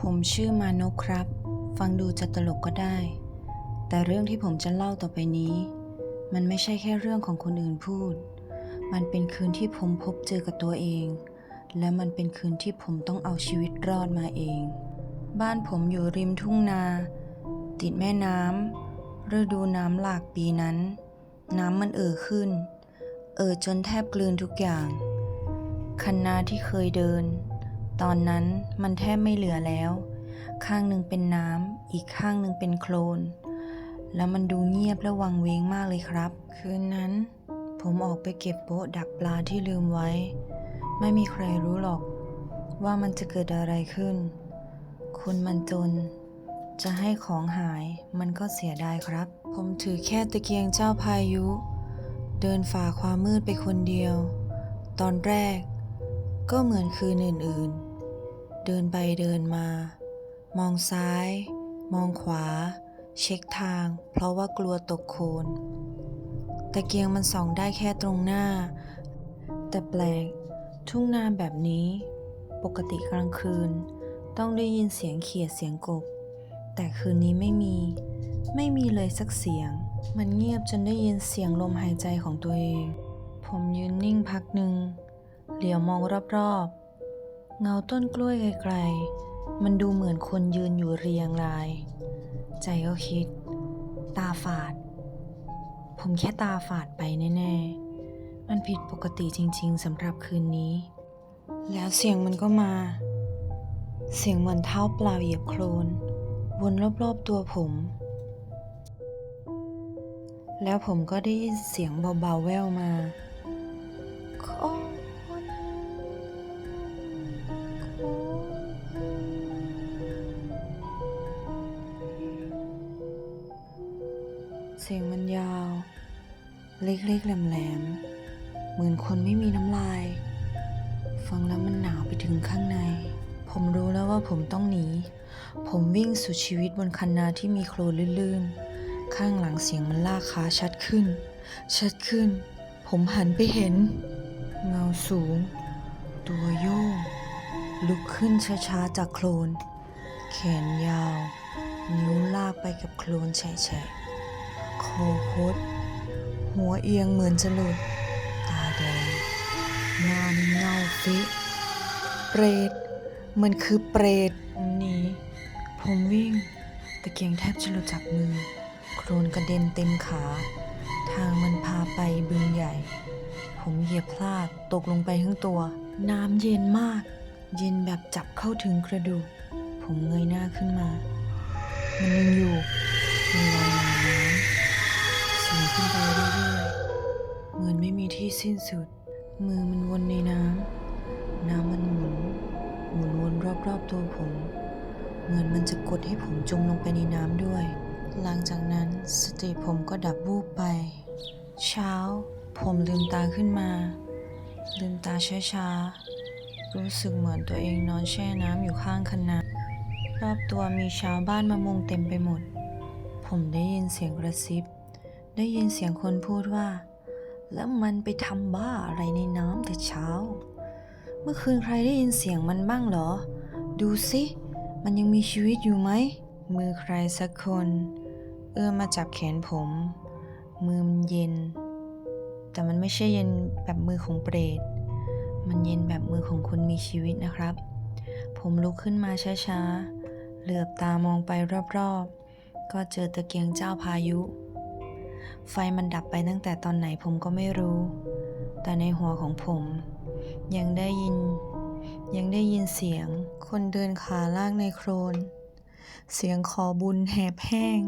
ผมชื่อมานกครับ ฟังดูจะตลกก็ได้ แต่เรื่องที่ผมจะเล่าต่อไปนี้ มันไม่ใช่แค่เรื่องของคนอื่นพูด มันเป็นคืนที่ผมพบเจอกับตัวเอง และมันเป็นคืนที่ผมต้องเอาชีวิตรอดมาเอง บ้านผมอยู่ริมทุ่งนา ติดแม่น้ำฤดูน้ำหลากปีนั้น น้ำมันเอ่อขึ้น เอ่อจนแทบกลืนทุกอย่าง คันนาที่เคยเดิน ตอนนั้นมันแทบไม่เหลือแล้ว ข้างหนึ่งเป็นน้ำ อีกข้างหนึ่งเป็นโคลน แล้วมันดูเงียบและวังเวงมากเลยครับ คืนนั้น ผมออกไปเก็บโป๊ะดักปลาที่ลืมไว้ ไม่มีใครรู้หรอก ว่ามันจะเกิดอะไรขึ้น คนมันจน จะให้ของหายมันก็เสียดายครับ ผมถือแค่ตะเกียงเจ้าพายุ เดินฝ่าความมืดไปคนเดียว ตอนแรกก็เหมือนคืนอื่นๆ เดินไปเดินมา มองซ้าย มองขวา เช็คทาง เพราะว่ากลัวตกโคลนตะเกียงมันส่องได้แค่ตรงหน้า แต่แปลก ทุ่งนาแบบนี้ ปกติกลางคืน ต้องได้ยินเสียงเขียดเสียงกบ แต่คืนนี้ไม่มี ไม่มีเลยสักเสียง มันเงียบจนได้ยินเสียงลมหายใจของตัวเอง ผมยืนนิ่งพักหนึ่งเหลียวมองรอบ เงาต้นกล้วยไกลๆ มันดูเหมือนคนยืนอยู่เรียงราย ใจก็คิด ตาฝาด ผมแค่ตาฝาดไปแน่ๆ มันผิดปกติจริงๆสำหรับคืนนี้ แล้วเสียงมันก็มา เสียงเหมือนเท้าเปล่าเหยียบโคลน วนรอบๆตัวผม แล้วผมก็ได้ยินเสียงเบาๆแว่วมา โค เสียงมันยาว เล็กๆแหลมๆ เหมือนคนไม่มีน้ำลาย ฟังแล้วมันหนาวไปถึงข้างใน ผมรู้แล้วว่าผมต้องหนี ผมวิ่งสุดชีวิตบนคันนาที่มีโคลนลื่นๆ ข้างหลังเสียงมันลากขาชัดขึ้น ชัดขึ้น ผมหันไปเห็น เงาสูง ตัวโยกลุกขึ้นช้าๆจากโคลน แขนยาว นิ้วลากไปกับโคลนแฉะ คอคด หัวเอียงเหมือนจะหลุด ตาแดง หน้านี่เงาฟิเปรต มันคือเปรตหนีผมวิ่ง ตะเกียงแทบจะหลุดจากมือ โครนกระเด็นเต็มขา ทางมันพาไปบึงใหญ่ ผมเหยียบพลาดตกลงไปทั้งตัว น้ำเย็นมาก เย็นแบบจับเข้าถึงกระดูก ผมเงยหน้าขึ้นมา มันยังอยู่มันลอยใน เหมือนไม่มีที่สิ้นสุด มือมันวนในน้ำ น้ำมันหมุน หมุนวนรอบๆตัวผม เหมือนมันจะกดให้ผมจมลงไปในน้ำด้วย หลังจากนั้นสติผมก็ดับวูบไป เช้า ผมลืมตาขึ้นมา ลืมตาช้าๆ รู้สึกเหมือนตัวเองนอนแช่น้ำอยู่ข้างคันนารอบตัวมีชาวบ้านมามุงเต็มไปหมด ผมได้ยินเสียงกระซิบ ได้ยินเสียงคนพูดว่า แล้วมันไปทำบ้าอะไรในน้ำแต่เช้า เมื่อคืนใครได้ยินเสียงมันบ้างเหรอ ดูสิ มันยังมีชีวิตอยู่ไหม มือใครสักคน เอื้อมมาจับแขนผม มือมันเย็น แต่มันไม่ใช่เย็นแบบมือของเปรต มันเย็นแบบมือของคนมีชีวิตนะครับ ผมลุกขึ้นมาช้าๆ เหลือบตามองไปรอบๆ ก็เจอตะเกียงเจ้าพายุ ไฟมันดับไปตั้งแต่ตอนไหนผมก็ไม่รู้ แต่ในหัวของผม ยังได้ยิน ยังได้ยินเสียง คนเดินขาลากในโครน เสียงขอบุญแหบแห้ง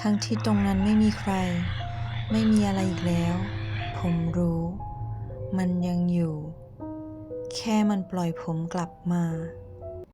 ทั้งที่ตรงนั้นไม่มีใคร ไม่มีอะไรอีกแล้ว ผมรู้ มันยังอยู่ แค่มันปล่อยผมกลับมา